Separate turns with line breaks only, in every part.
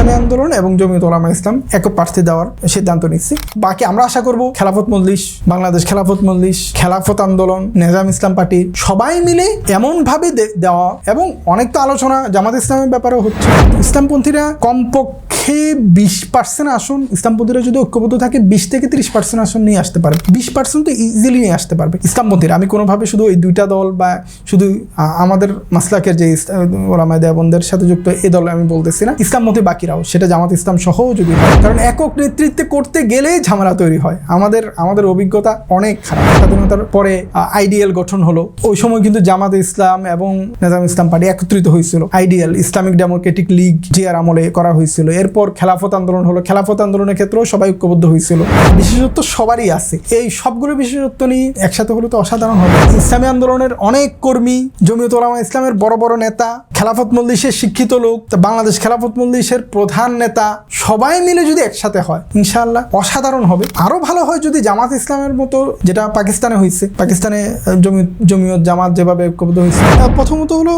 ইসলামী আন্দোলন এবং জমিয়ত ওলামা ইসলাম এক প্রার্থী দেওয়ার সিদ্ধান্ত নিচ্ছি। বাকি আমরা আশা করব খেলাফত মজলিস, বাংলাদেশ খেলাফত মজলিস, খেলাফত আন্দোলন, নেজাম ইসলাম পার্টি সবাই মিলে এমনভাবে দেওয়া এবং অনেক তো আলোচনা জামাত ইসলামের ব্যাপারেও হচ্ছে। ইসলামপন্থীরা কমপক্ষে বিশ পার্সেন্ট আসন, ইসলামপন্থীরা যদি ঐক্যবদ্ধ থাকে, বিশ থেকে তিরিশ পার্সেন্ট আসন নিয়ে আসতে পারবে। বিশ পার্সেন্ট তো ইজিলি নিয়ে আসতে পারবে। ইসলামপন্থীরা, আমি কোনোভাবে শুধু এই দুইটা দল বা শুধু আমাদের মাসলাকের যে ওলামায় দেবনদের সাথে যুক্ত এই দল আমি বলতেছি না। ইসলামপন্থী বাকিরাও সেটা জামাত ইসলাম সহও যদি হয়। কারণ একক নেতৃত্বে করতে গেলেই ঝামেলা তৈরি হয়। আমাদের আমাদের অভিজ্ঞতা অনেক খারাপ। স্বাধীনতার পরে আইডিএল গঠন হলো। ওই সময় কিন্তু জামাত ইসলাম এবং নেজাম ইসলাম পার্টি একত্রিত হয়েছিল। আইডিয়াল ইসলামিক ডেমোক্রেটিক লীগ জিয়ার আমলে করা হয়েছিল। এরপর খেলাফত আন্দোলন হলো। খেলাফত আন্দোলনের ক্ষেত্রেও সবাই ঐক্যবদ্ধ হয়েছিল। বিশেষত্ব সবারই আছে। এই সবগুলো বিশেষত্ব নিয়ে একসাথে হলে তো অসাধারণ হবে। ইসলামী আন্দোলনের অনেক কর্মী জমিয়ত ওলামা ইসলামের বড় বড় নেতা, খেলাফত মল্লিশের শিক্ষিত লোক বাংলাদেশ খেলাফত মজলিসের প্রধান নেতা সবাই মিলে যদি একসাথে হয়, ইনশাআল্লাহ অসাধারণ হবে। আরও ভালো হয় যদি জামাত ইসলামের মতো যেটা পাকিস্তানে হয়েছে পাকিস্তানে জমি জমিয়ত, জামাত যেভাবে ঐক্যবদ্ধ হয়েছে প্রথমত হলো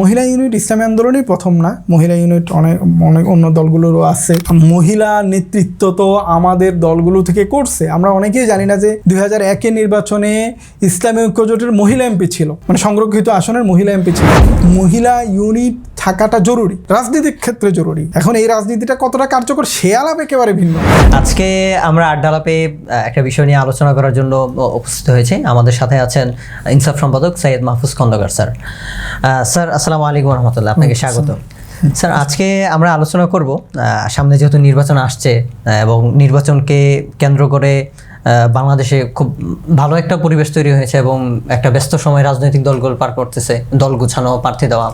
মহিলা ইউনিট ইসলামী আন্দোলনই প্রথম না। মহিলা ইউনিট অনেক অনেক অন্য দলগুলোরও আছে। মহিলা নেতৃত্ব তো আমাদের দলগুলো থেকে করছে। আমরা অনেকেই জানি না যে দুই হাজার একের নির্বাচনে ইসলামী ঐক্যজোটের মহিলা এমপি ছিল। মানে সংরক্ষিত আসনের মহিলা এমপি ছিল। মহিলা ইউনিট থাকাটা জরুরি। রাজনীতির ক্ষেত্রে জরুরি। এখন এই রাজনীতিটা কতটা কার্যকর সে আলাপ একেবারে ভিন্ন।
আজকে আমরা আড্ডালাপে একটা বিষয় নিয়ে আলোচনা করার জন্য উপস্থিত হয়েছে। আমাদের সাথে আছেন ইনসাফ সম্পাদক সৈয়দ মাহফুজ খন্দকার স্যার। স্যার আসসালামু আলাইকুম রহমতুল্লাহ আপনাকে স্বাগত। স্যার আজকে আমরা আলোচনা করব সামনে যেহেতু নির্বাচন আসছে এবং নির্বাচনকে কেন্দ্র করে বাংলাদেশে খুব ভালো একটা পরিবেশ তৈরি হয়েছে এবং একটা ব্যস্ত সময় রাজনৈতিক দলগুলো পার করতেছে, দল গুছানো, প্রার্থী দেওয়া।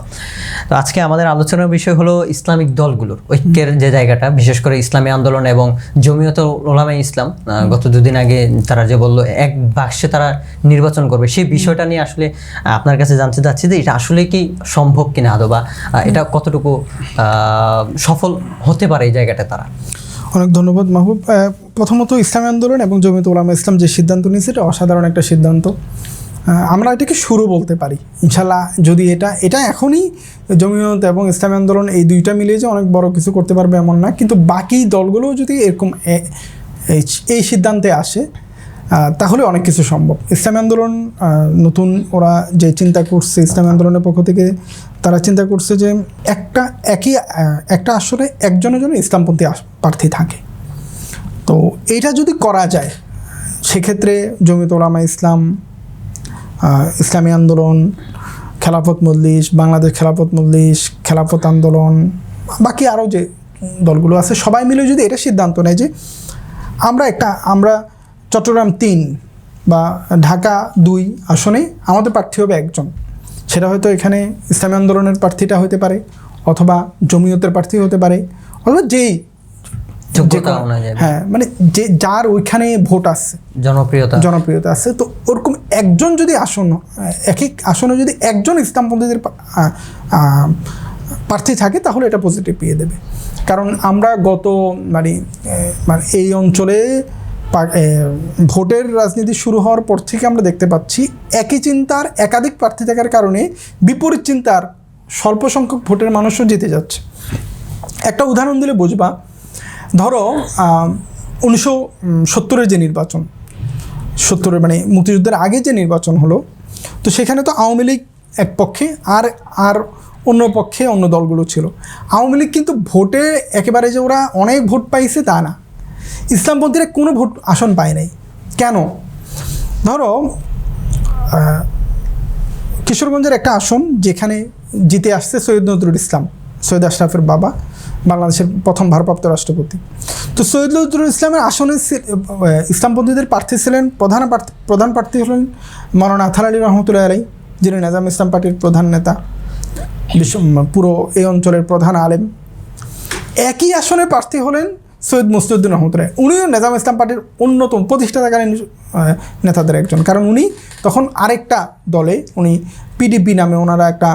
তো আজকে আমাদের আলোচনার বিষয় হলো ইসলামিক দলগুলোর ঐক্যের যে জায়গাটা, বিশেষ করে ইসলামী আন্দোলন এবং জমিয়ত ওলামা ইসলাম। গত দুদিন আগে তারা যে বলল, এক বাক্সে তারা নির্বাচন করবে। সেই বিষয়টা নিয়ে আসলে আপনার কাছে জানতে চাচ্ছি যে এটা আসলে কি সম্ভব কিনা আদৌ বা এটা কতটুকু সফল হতে পারে এই জায়গাটা তারা?
অনেক ধন্যবাদ মাহবুব। প্রথমত ইসলামী আন্দোলন এবং জমিয়ত উলামা ইসলাম যে সিদ্ধান্ত নিয়েছে, এটা অসাধারণ একটা সিদ্ধান্ত। আমরা এটাকে শুরু বলতে পারি ইনশাল্লাহ যদি এটা এটা এখনই জমিয়ত এবং ইসলামী আন্দোলন এই দুইটা মিলিয়ে যে অনেক বড় কিছু করতে পারবে এমন না, কিন্তু বাকি দলগুলোও যদি এরকম এই সিদ্ধান্তে আসে তাহলে অনেক কিছু সম্ভব। ইসলামী আন্দোলন নতুন ওরা যে চিন্তা করছে ইসলামী আন্দোলনের পক্ষ থেকে তারা চিন্তা করছে যে একটা একই একটা আসলে একজনের জন্য ইসলামপন্থী প্রার্থী থাকে। তো এটা যদি করা যায়, সেক্ষেত্রে জমিত ওলামা ইসলাম ইসলামী আন্দোলন, খেলাফত মজলিস, বাংলাদেশ খেলাফত মজলিস, খেলাফত আন্দোলন, বাকি আরও যে দলগুলো আছে, সবাই মিলে যদি এটা সিদ্ধান্ত নেয় যে আমরা একটা, আমরা চট্টগ্রাম তিন বা ঢাকা দুই আসনে আমাদের প্রার্থী হবে একজন। সেটা হয়তো এখানে ইসলামী আন্দোলনের প্রার্থীটা হতে পারে অথবা জমিয়তের প্রার্থী হতে পারে অথবা যেই হ্যাঁ মানে যে যার ওইখানে ভোট আছে
জনপ্রিয়তা।
জনপ্রিয়তা আছে তো ওরকম একজন যদি আসন এক এক আসনে যদি একজন ইসলামপন্থীদের প্রার্থী থাকে তাহলে এটা পজিটিভ পেয়ে দেবে। কারণ আমরা গত মানে মানে এই অঞ্চলে ভোটের রাজনীতি শুরু হওয়ার পর থেকে আমরা দেখতে পাচ্ছি একই চিন্তার একাধিক প্রার্থী থাকার কারণে বিপরীত চিন্তার স্বল্প সংখ্যক ভোটের মানুষও জিতে যাচ্ছে। একটা উদাহরণ দিলে বুঝবা, ধরো উনিশশো সত্তরের যে নির্বাচন, সত্তরের মানে মুক্তিযুদ্ধের আগে যে নির্বাচন হলো, তো সেখানে তো আওয়ামী লীগ এক পক্ষে আর আর অন্য পক্ষে অন্য দলগুলো ছিল। আওয়ামী লীগ কিন্তু ভোটে একেবারে যে ওরা অনেক ভোট পাইছে তা না। ইসলামপন্থীরা কোনো ভোট আসন পায় নাই। কেন? ধরো কিশোরগঞ্জের একটা আসন যেখানে জিতে আসছে সৈয়দ নজরুল ইসলাম, সৈয়দ আশরাফের বাবা, বাংলাদেশের প্রথম ভারপ্রাপ্ত রাষ্ট্রপতি। তো সৈয়দ নজরুল ইসলামের আসনে ইসলামপন্থীদের প্রার্থী ছিলেন, প্রধান প্রধান প্রার্থী হলেন মৌলানা আথার আলী রহমতুল্লাহ আলাই যিনি নাজাম ইসলাম পার্টির প্রধান নেতা, বিশ্ব, পুরো এই অঞ্চলের প্রধান আলেম। একই আসনে প্রার্থী হলেন সৈয়দ মুস্তুদ্দিন রহমতুল্লাহ। উনিও নেজাম ইসলাম পার্টির অন্যতম প্রতিষ্ঠাতাকালীন নেতাদের একজন। কারণ উনি তখন আরেকটা দলে, উনি পিডিপি নামে ওনারা একটা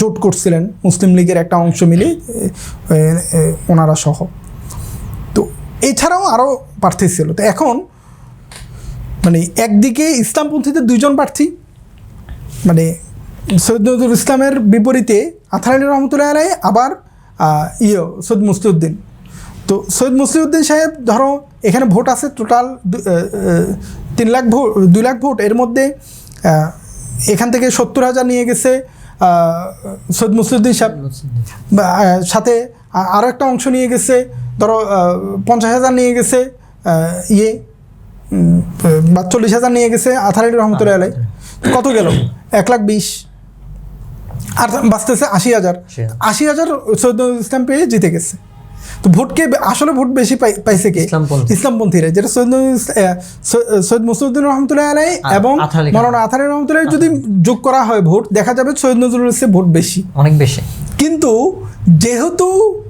জোট করছিলেন, মুসলিম লীগের একটা অংশ মিলে ওনারা সহ। তো এছাড়াও আরও প্রার্থী ছিল। তো এখন মানে একদিকে ইসলামপন্থীদের দুইজন প্রার্থী মানে সৈয়দ নজরুল ইসলামের বিপরীতে আথার আলী রহমতুল্লাহ আলাই, আবার ইয়ে সৈয়দ মুস্তিউদ্দিন তো সৈয়দ মুসলিউদ্দিন সাহেব, ধরো, এখানে ভোট আছে টোটাল তিন লাখ ভোট, দুই লাখ ভোট। এর মধ্যে এখান থেকে সত্তর হাজার নিয়ে গেছে সৈয়দ মুসলিউদ্দিন সাহেব। সাথে আরও একটা অংশ নিয়ে গেছে, ধরো পঞ্চাশ হাজার নিয়ে গেছে ইয়ে বা চল্লিশ হাজার নিয়ে গেছে আথারি রহমতুল্লাহ আলাই কত গেল? এক লাখ বিশ। আর বাঁচতেছে আশি হাজার।
আশি হাজার।
সৈয়দ ইসলাম পেয়ে জিতে গেছে। তো ভোটকে আসলে ভোট বেশি পাই- পাইছে কে? ইসলামপন্থীরা যেটা সৈয়দ সৈয়দ মুসুদ্দিন রহমতুল্লাহ আলাই এবং মৌলানা আথারি রহমতুল্লাহ যদি যোগ করা হয় ভোট দেখা যাবে সৈয়দ নজরুল ইসলামের ভোট বেশি।
অনেক বেশি।
কিন্তু যেহেতু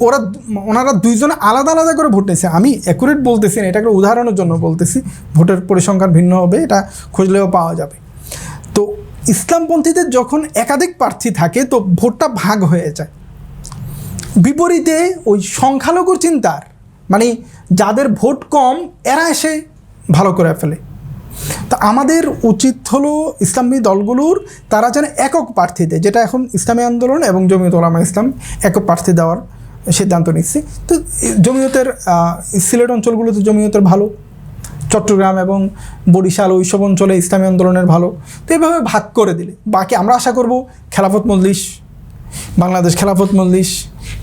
ওরা ওনারা দুইজনে আলাদা আলাদা করে ভোট নিয়েছে আমি অ্যাকুরেট বলতেছি না এটাকে উদাহরণের জন্য বলতেছি ভোটের পরিসংখ্যান ভিন্ন হবে এটা খুঁজলেও পাওয়া যাবে। তো ইসলামপন্থীদের যখন একাধিক প্রার্থী থাকে, তো ভোটটা ভাগ হয়ে যায়। বিপরীতে ওই সংখ্যালঘু চিন্তার মানে যাদের ভোট কম, এরা এসে ভালো করে ফেলে। তা আমাদের উচিত হলো ইসলামী দলগুলোর, তারা যেন একক প্রার্থীতে যেটা এখন ইসলামী আন্দোলন এবং জমিয়ত ওলামা ইসলাম একক প্রার্থী দেওয়ার সিদ্ধান্ত নিচ্ছে। তো জমিয়তের সিলেট অঞ্চলগুলোতে জমিয়তের ভালো। চট্টগ্রাম এবং বরিশাল ওইসব অঞ্চলে ইসলামী আন্দোলনের ভালো। তো এভাবে ভাগ করে দিলে, বাকি আমরা আশা করব খেলাফত মজলিস, বাংলাদেশ খেলাফত মজলিস,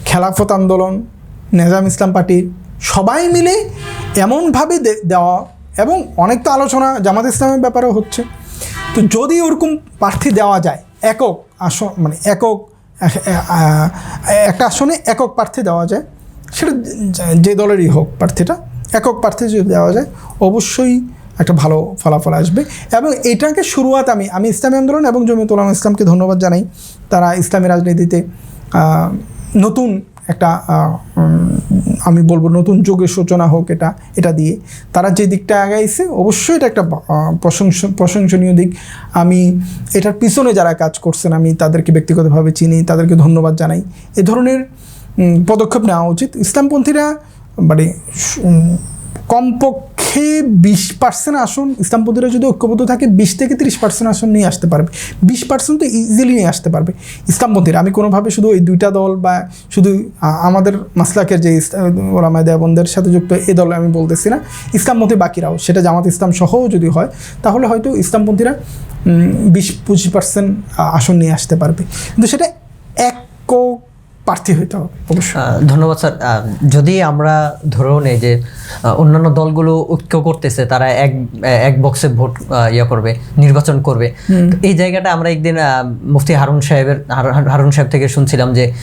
খেলাফত আন্দোলন, নেজাম ইসলাম পার্টির সবাই মিলে এমনভাবে দেওয়া এবং অনেক তো আলোচনা জামাত ইসলামের ব্যাপারেও হচ্ছে। তো যদি ওরকম প্রার্থী দেওয়া যায়, একক আসন মানে একক একটা আসনে একক প্রার্থী দেওয়া যায়, সেটা যে দলেরই হোক প্রার্থীটা একক প্রার্থী যদি দেওয়া যায়, অবশ্যই একটা ভালো ফলাফল আসবে। এবং এটাকে শুরুয়াত আমি আমি ইসলামী আন্দোলন এবং জমিয়ত উলামা ইসলামকে ধন্যবাদ জানাই। তারা ইসলামী রাজনীতিতে নতুন একটা আমি বলব নতুন যুগের সূচনা হোক এটা এটা দিয়ে। তারা যে দিকটা আগাইছে, অবশ্যই এটা একটা প্রশংস, প্রশংসনীয় দিক। আমি এটার পিছনে যারা কাজ করছেন, আমি তাদেরকে ব্যক্তিগতভাবে চিনি, তাদেরকে ধন্যবাদ জানাই। এ ধরনের পদক্ষেপ নেওয়া উচিত। ইসলামপন্থীরা মানে কমপক্ষে বিশ পার্সেন্ট আসন ইসলামপন্থীরা যদি ঐক্যবদ্ধ থাকে, বিশ থেকে তিরিশ পার্সেন্ট আসন নিয়ে আসতে পারবে। বিশ পার্সেন্ট তো ইজিলি নিয়ে আসতে পারবে ইসলামপন্থীরা। আমি কোনোভাবে শুধু এই দুইটা দল বা শুধু আমাদের মাসলাকের যে ওলামায় দেবনদের সাথে যুক্ত এ দল আমি বলতেছি না, ইসলামপন্থী বাকিরাও। সেটা জামাত ইসলাম সহও যদি হয়, তাহলে হয়তো ইসলামপন্থীরা বিশ পঁচিশ পার্সেন্ট আসন নিয়ে আসতে পারবে। কিন্তু সেটা একক প্রার্থী হইতে হবে অবশ্যই।
ধন্যবাদ স্যার। যদি আমরা ধরেও নেই যে অন্যান্য দলগুলো ঐক্য করতেছে তারা এক এক বক্সে ভোট ইয়ে করবে নির্বাচন করবে এই জায়গাটা আমরা একদিন আহ, মুফতি হারুন সাহেবের হারুন- সাহেব থেকে শুনছিলাম যে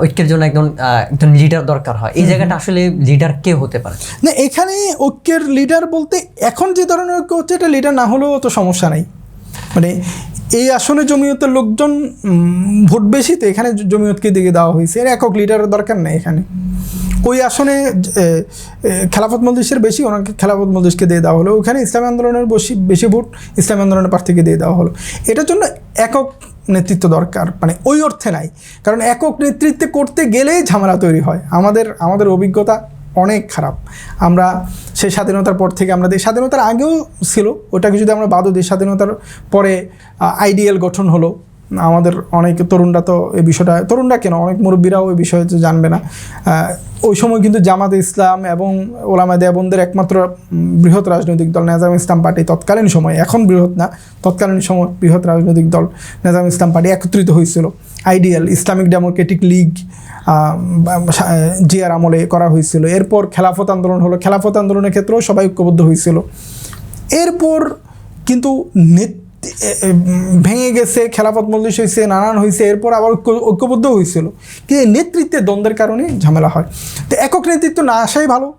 ঐক্যের জন্য একজন একজন লিডার দরকার হয়। এই জায়গাটা আসলে লিডার কে হতে পারে?
না এখানে ঐক্যের লিডার বলতে এখন যে ধরনের ঐক্য হচ্ছে এটা লিডার না হলেও তো সমস্যা নাই। মানে এই আসনে জমিয়তের লোকজন ভোট বেশি, তো এখানে জমিয়তকে দিকে দেওয়া হয়েছে। এর একক লিডারের দরকার নেই এখানে। ওই আসনে খেলাফত মজলিসের বেশি, ওনাকে খেলাফত মজলিসকে দিয়ে দেওয়া হলো। ওখানে ইসলামী আন্দোলনের বেশি বেশি ভোট ইসলামী আন্দোলনের প্রার্থীকে দিয়ে দেওয়া হলো। এটার জন্য একক নেতৃত্ব দরকার। মানে ওই অর্থে নাই। কারণ একক নেতৃত্বে করতে গেলেই ঝামেলা তৈরি হয়। আমাদের আমাদের অভিজ্ঞতা অনেক খারাপ। আমরা সেই স্বাধীনতার পর থেকে আমরা দেশ স্বাধীনতার আগেও ছিল, ওটাকে যদি আমরা বাদও দিই, স্বাধীনতার পরে আইডিএল গঠন হলো। আমাদের অনেক তরুণরা তো এই বিষয়টা, তরুণরা কেন? অনেক মুরব্বীরাও এই বিষয়ে তো জানবে না। ওই সময় কিন্তু জামাত ইসলাম এবং ওলামা দেবন্দের একমাত্র বৃহৎ রাজনৈতিক দল নেজাম ইসলাম পার্টি তৎকালীন সময়, এখন বৃহৎ না, তৎকালীন সময় বৃহৎ রাজনৈতিক দল নেজাম ইসলাম পার্টি একত্রিত হয়েছিল। আইডিয়াল ইসলামিক ডেমোক্রেটিক লীগ জিয়ার আমলে করা হয়েছিল। এরপর খেলাফত আন্দোলন হলো। খেলাফত আন্দোলনের ক্ষেত্রেও সবাই ঐক্যবদ্ধ হয়েছিল। এরপর কিন্তু ভেঙে গেছে, খেলাফত মজলিস হয়েছে, নানান হয়েছে, এরপর আবার ঐক্য- ঐক্যবদ্ধ হয়েছিল। কিন্তু এই নেতৃত্বের দ্বন্দ্বের কারণে ঝামেলা হয়। তো একক নেতৃত্ব না আসাই ভালো।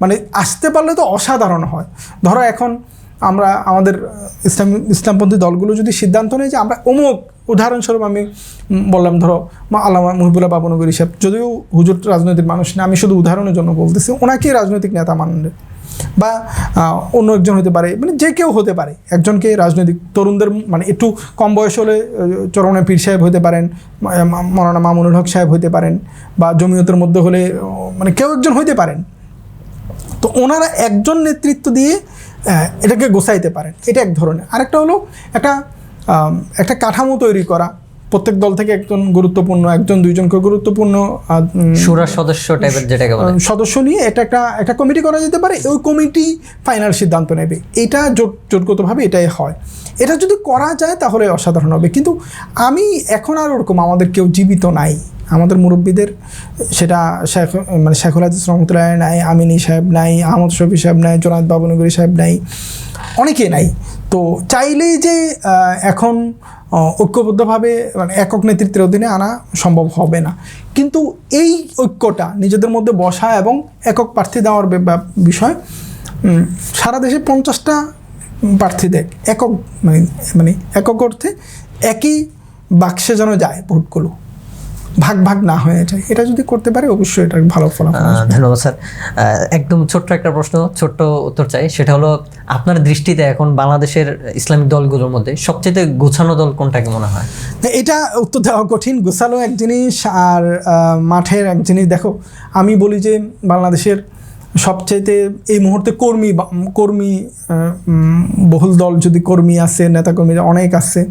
মানে আসতে পারলে তো অসাধারণ হয়। ধরো এখন আমরা আমাদের ইসলাম, ইসলামপন্থী দলগুলো যদি সিদ্ধান্ত নেয় যে আমরা অমুক উদাহরণস্বরূপ আমি বললাম, ধরো আল্লামা মুহিবুল্লাহ বাবনগরী সাহেব, যদিও হুজুর রাজনৈতিক মানুষ না, আমি শুধু উদাহরণের জন্য বলতেছি ওনাকে রাজনৈতিক নেতা মানেন বা অন্য একজন হতে পারে মানে যে কেউ হতে পারে, একজনকে রাজনৈতিক তরুণদের মানে একটু কম বয়স হলে চরমনে পীর সাহেব হতে পারেন, মা- মা- মৌলানা মামুনুল হক সাহেব হতে পারেন বা জমিয়তের মধ্যে হলে মানে কেউ একজন হইতে পারেন। তো ওনারা একজন নেতৃত্ব দিয়ে এটাকে গোসাইতে পারেন। এটা এক ধরনের। আরেকটা হলো একটা একটা কাঠামো তৈরি করা। প্রত্যেক দল থেকে একজন গুরুত্বপূর্ণ একজন দুইজনকে গুরুত্বপূর্ণ আহ, উম,
সুরার সদস্য টাইপের যেটাকে বলে।
সদস্য নিয়ে এটা একটা একটা কমিটি করা যেতে পারে। ওই কমিটি ফাইনাল সিদ্ধান্ত নেবে। এটা জোট জোটগতভাবে এটাই হয়। এটা যদি করা যায় তাহলে অসাধারণ হবে। কিন্তু আমি এখন আর ওরকম আমাদের কেউ জীবিত নাই। আমাদের মুরব্বীদের, সেটা শেখ মানে শেখুল হাদিস রহমতুল্লাহ নাই, আমিনী সাহেব নাই, আহমদ শফি সাহেব নাই জোনাদ বাবুনগরী সাহেব নাই, অনেকে নাই। তো চাইলেই যে এখন ঐক্যবদ্ধভাবে মানে একক নেতৃত্বের অধীনে আনা সম্ভব হবে না। কিন্তু এই ঐক্যটা নিজেদের মধ্যে বসা এবং একক প্রার্থী দেওয়ার বিষয় সারা দেশে পঞ্চাশটা প্রার্থী দেখ, একক মানে মানে একক অর্থে একই বাক্সে যেন যায় ভোটগুলো। ভাগ ভাগ না হয়ে যায়। এটা যদি করতে পারে অবশ্যই এটা ভালো ফলাফল
ধন্যবাদ স্যার। একদম ছোট্ট একটা প্রশ্ন ছোট্ট উত্তর চাই। সেটা হলো আপনার দৃষ্টিতে এখন বাংলাদেশের ইসলামিক দলগুলোর মধ্যে সবচেয়ে গোছানো দল কোনটাকে মনে হয়?
এটা উত্তর দেওয়া কঠিন। গোছানো এক জিনিস আর মাঠের এক জিনিস। দেখো আমি বলি যে বাংলাদেশের সবচাইতে এই মুহূর্তে কর্মী বা- কর্মী বহুল দল যদি কর্মী আছে নেতাকর্মী অনেক আছে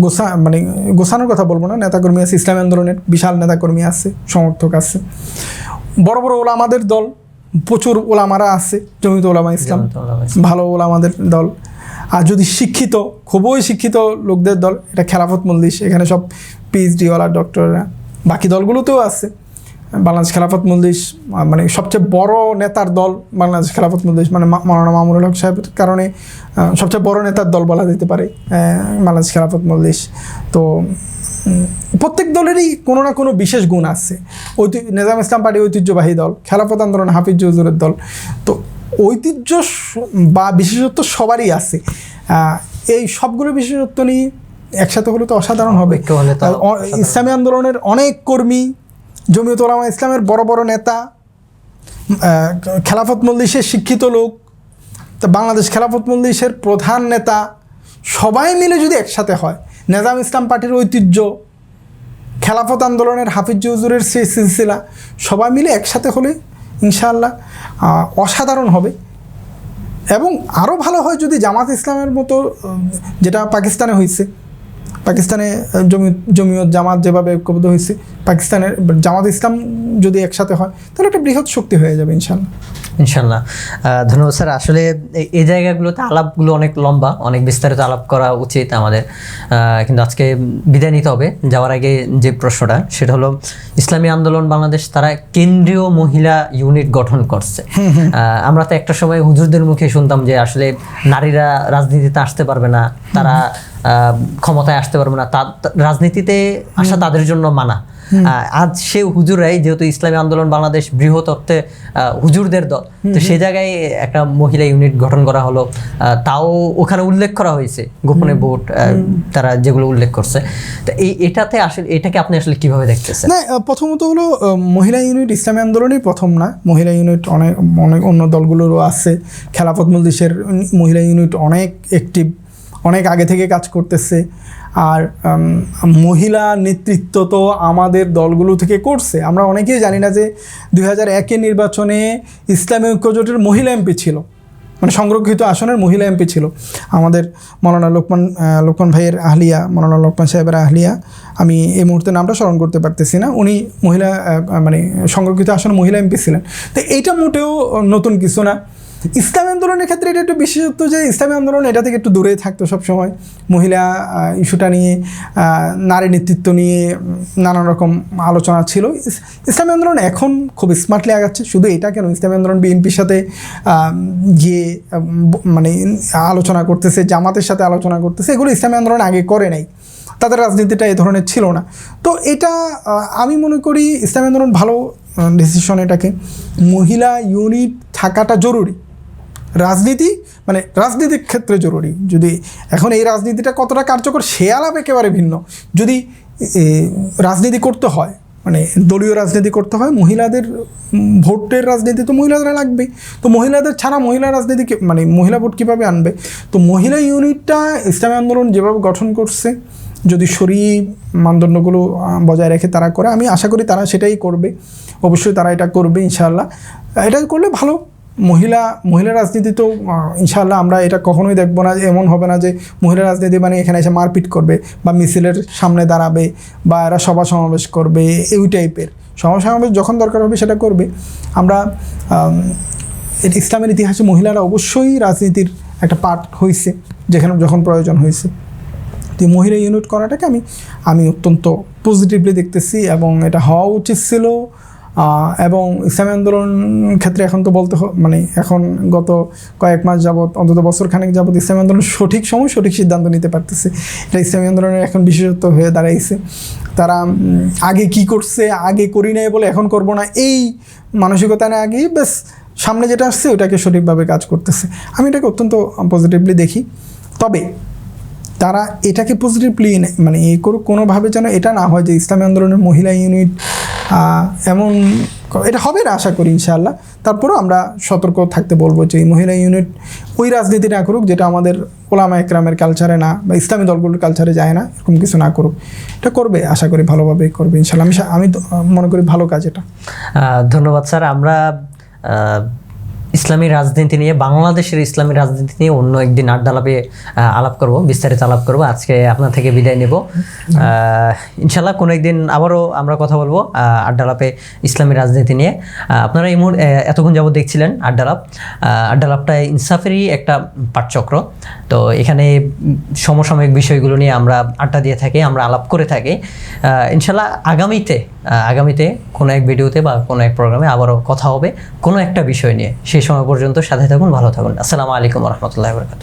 গোসা মানে গোসানোর কথা বলব না নেতাকর্মী আছে ইসলামী আন্দোলনের বিশাল নেতাকর্মী আছে সমর্থক আছে। বড় বড় ওলামাদের দল প্রচুর ওলামারা আছে জমিত ওলামা ইসলাম। ভালো ওলামাদের দল। আর যদি শিক্ষিত খুবই শিক্ষিত লোকদের দল এটা খেলাফত মল্লিশ এখানে সব পিএইচডিওয়ালা ডক্টররা বাকি দলগুলোতেও আছে। বাংলাদেশ খেলাফত আহ, মানে সবচেয়ে বড় নেতার দল বাংলাদেশ খেলাফত মল্লিশ মানে মা- মাওলানা মামুনুল হক সাহেবের কারণে সবচেয়ে বড় নেতার দল বলা যেতে পারে বাংলাদেশ খেলাফত মল্লিশ তো প্রত্যেক দলেরই কোনো না কোনো বিশেষ গুণ আছে। ঐতি- নিজাম ইসলাম পার্টি ঐতিহ্যবাহী দল খেলাফত আন্দোলন হাফিজ হুজুরের দল তো ঐতিহ্য বা বিশেষত্ব সবারই আছে। এই সবগুলো বিশেষত্ব নিয়ে একসাথে হলে তো অসাধারণ হবে। ইসলামী আন্দোলনের অনেক কর্মী জমিয়ত ওলামা ইসলামের বড় বড় নেতা খেলাফত মল্লিশের শিক্ষিত লোক, তা বাংলাদেশ খেলাফত মল্লিশের প্রধান নেতা, সবাই মিলে যদি একসাথে হয়, নেজাম ইসলাম পার্টির ঐতিহ্য, খেলাফত আন্দোলনের হাফিজ হুজুরের সেই সিলসিলা, সবাই মিলে একসাথে হলে ইনশাআল্লাহ অসাধারণ হবে। এবং আরও ভালো হয় যদি জামাত ইসলামের মতো যেটা পাকিস্তানে হয়েছে পাকিস্তানে জমি, জমিয়ত, জামাত যেভাবে ঐক্যবদ্ধ হয়েছে, পাকিস্তানের জামাত ইসলাম যদি একসাথে হয়, তাহলে একটা বৃহৎ শক্তি হয়ে যাবে, ইনশাআল্লাহ।
ইনশাল্লাহ। ধন্যবাদ স্যার। আসলে এই- জায়গাগুলোতে আলাপগুলো অনেক লম্বা অনেক বিস্তারিত আলাপ করা উচিত আমাদের। কিন্তু আজকে বিদায় নিতে হবে। যাওয়ার আগে যে প্রশ্নটা সেটা হলো ইসলামী আন্দোলন বাংলাদেশ তারা কেন্দ্রীয় মহিলা ইউনিট গঠন করছে। আহ, আমরা তো একটা সময় হুজুরদের মুখে শুনতাম যে আসলে নারীরা রাজনীতিতে আসতে পারবে না তারা আহ, ক্ষমতায় আসতে পারবে না। রাজনীতিতে আসা তাদের জন্য মানা। আজ সে হুজুরাই যেহেতু ইসলামী আন্দোলন বাংলাদেশ বৃহৎ অর্থে হুজুরদের দল। তো সে জায়গায় একটা মহিলা ইউনিট গঠন করা হলো। তাও ওখানে উল্লেখ করা হয়েছে গোপনে ভোট তারা যেগুলো উল্লেখ করছে। তো এই এটাতে আসলে এটাকে আপনি আসলে কীভাবে দেখতেছেন?
না প্রথমত হলো মহিলা ইউনিট ইসলামী আন্দোলনই প্রথম না। মহিলা ইউনিট অনেক অনেক অন্য দলগুলোরও আছে। খেলাফত মজলিসের উম, মহিলা ইউনিট অনেক অ্যাক্টিভ অনেক আগে থেকে কাজ করতেছে। আর মহিলা নেতৃত্ব তো আমাদের দলগুলো থেকে করছে। আমরা অনেকেই জানি না যে দুই হাজার একের নির্বাচনে ইসলামী ঐক্যজোটের মহিলা এমপি ছিল। মানে সংরক্ষিত আসনের মহিলা এমপি ছিল। আমাদের মৌলানা লোকমান লোকমান ভাইয়ের আহলিয়া, মৌলানা লোকমান সাহেবের আহলিয়া, আমি এই মুহূর্তে নামটা স্মরণ করতে পারতেছি না। উনি মহিলা মানে সংরক্ষিত আসন মহিলা এমপি ছিলেন। তো এইটা মোটেও নতুন কিছু না। ইসলামী আন্দোলনের ক্ষেত্রে এটা একটু বিশেষত্ব যে ইসলামী আন্দোলন এটা থেকে একটু দূরে থাকতো সবসময়। মহিলা ইস্যুটা নিয়ে নারী নেতৃত্ব নিয়ে নানান রকম আলোচনা ছিল। ইস- ইসলামী আন্দোলন এখন খুব স্মার্টলি আগাচ্ছে। শুধু এটা কেন? ইসলামী আন্দোলন বিএনপির সাথে গিয়ে মানে আলোচনা করতেছে, জামাতের সাথে আলোচনা করতেছে, এগুলো ইসলামী আন্দোলন আগে করে নাই। তাদের রাজনীতিটা এই ধরনের ছিল না। তো এটা আমি মনে করি ইসলামী আন্দোলন ভালো ডিসিশন এটাকে। মহিলা ইউনিট থাকাটা জরুরি। রাজনীতি মানে রাজনীতির ক্ষেত্রে জরুরি। যদি এখন এই রাজনীতিটা কতটা কার্যকর, সে আলাপ একেবারে ভিন্ন। যদি রাজনীতি করতে হয় মানে দলীয় রাজনীতি করতে হয়, মহিলাদের ভোটের রাজনীতি তো মহিলাদের লাগবে তো মহিলাদের ছাড়া মহিলা রাজনীতি মানে মহিলা ভোট কীভাবে আনবে? তো মহিলা ইউনিটটা ইসলামী আন্দোলন যেভাবে গঠন করছে, যদি সরি মানদণ্ডগুলো বজায় রেখে তারা করে, আমি আশা করি তারা সেটাই করবে। অবশ্যই তারা এটা করবে, ইনশাআল্লাহ। এটা করলে ভালো। মহিলা মহিলা রাজনীতি তো ইনশাল্লাহ আমরা এটা কখনোই দেখব না এমন হবে না যে মহিলা রাজনীতি মানে এখানে এসে মারপিট করবে বা মিছিলের সামনে দাঁড়াবে বা এরা সভা সমাবেশ করবে এই টাইপের। সভা সমাবেশ যখন দরকার হবে সেটা করবে। আমরা আম, ইসলামের ইতিহাসে মহিলারা অবশ্যই রাজনীতির একটা পার্ট হয়েছে যেখানে যখন প্রয়োজন হয়েছে তো মহিলা ইউনিট করাটাকে আমি আমি অত্যন্ত পজিটিভলি দেখতেছি এবং এটা হওয়া উচিত ছিল এবং ইসলামী আন্দোলন ক্ষেত্রে এখন তো বলতে মানে এখন গত কয়েক মাস যাবত অন্তত বছর খানেক যাবত ইসলামী আন্দোলন সঠিক সময় সঠিক সিদ্ধান্ত নিতে পারতেছে। এটা ইসলামী আন্দোলনের এখন বিশেষত্ব হয়ে দাঁড়াইছে। তারা আগে কি করছে, আগে করি নাই বলে এখন করব না, এই মানসিকতা না আগেই বেশ সামনে যেটা আসছে ওটাকে সঠিকভাবে কাজ করতেছে। আমি এটাকে অত্যন্ত পজিটিভলি দেখি। তবে তারা এটাকে পজিটিভলি মানে এ কোনোভাবে যেন এটা না হয় যে ইসলামী আন্দোলনের মহিলা ইউনিট এমন এটা হবে না, আশা করি, ইনশাআল্লাহ। তারপরেও আমরা সতর্ক থাকতে বলব যে এই মহিলা ইউনিট ওই রাজনীতি না করুক, যেটা আমাদের ওলামা একরামের কালচারে না বা ইসলামী দলগুলোর কালচারে যায় না, এরকম কিছু না করুক। এটা করবে, আশা করি ভালোভাবেই করবে, ইনশাআল্লাহ। আমি আমি মনে করি ভালো কাজ এটা।
ধন্যবাদ, স্যার। আমরা ইসলামী রাজনীতি নিয়ে, বাংলাদেশের ইসলামী রাজনীতি নিয়ে অন্য একদিন আড্ডালাপে আলাপ করব, বিস্তারিত আলাপ করব। আজকে আপনার থেকে বিদায় নেব। ইনশাল্লাহ কোনো একদিন আবারও আমরা কথা বলব আড্ডালাপে ইসলামী রাজনীতি নিয়ে। আপনারা এই মুহূর্তে এতক্ষণ যাবত দেখছিলেন আড্ডালাপ। আড্ডালাপটা ইনসাফেরই একটা পাঠচক্র। তো এখানে সমসাময়িক বিষয়গুলো নিয়ে আমরা আড্ডা দিয়ে থাকি, আমরা আলাপ করে থাকি। ইনশাল্লাহ আগামীতে আগামীতে কোনো এক ভিডিওতে বা কোনো এক প্রোগ্রামে আবারও কথা হবে। কোনো একটা বিষয় নিয়ে সময় পর্যন্ত সাথে থাকুন ভালো থাকুন। আসসালামু আলাইকুম রহমতুল্লাহ বরকাত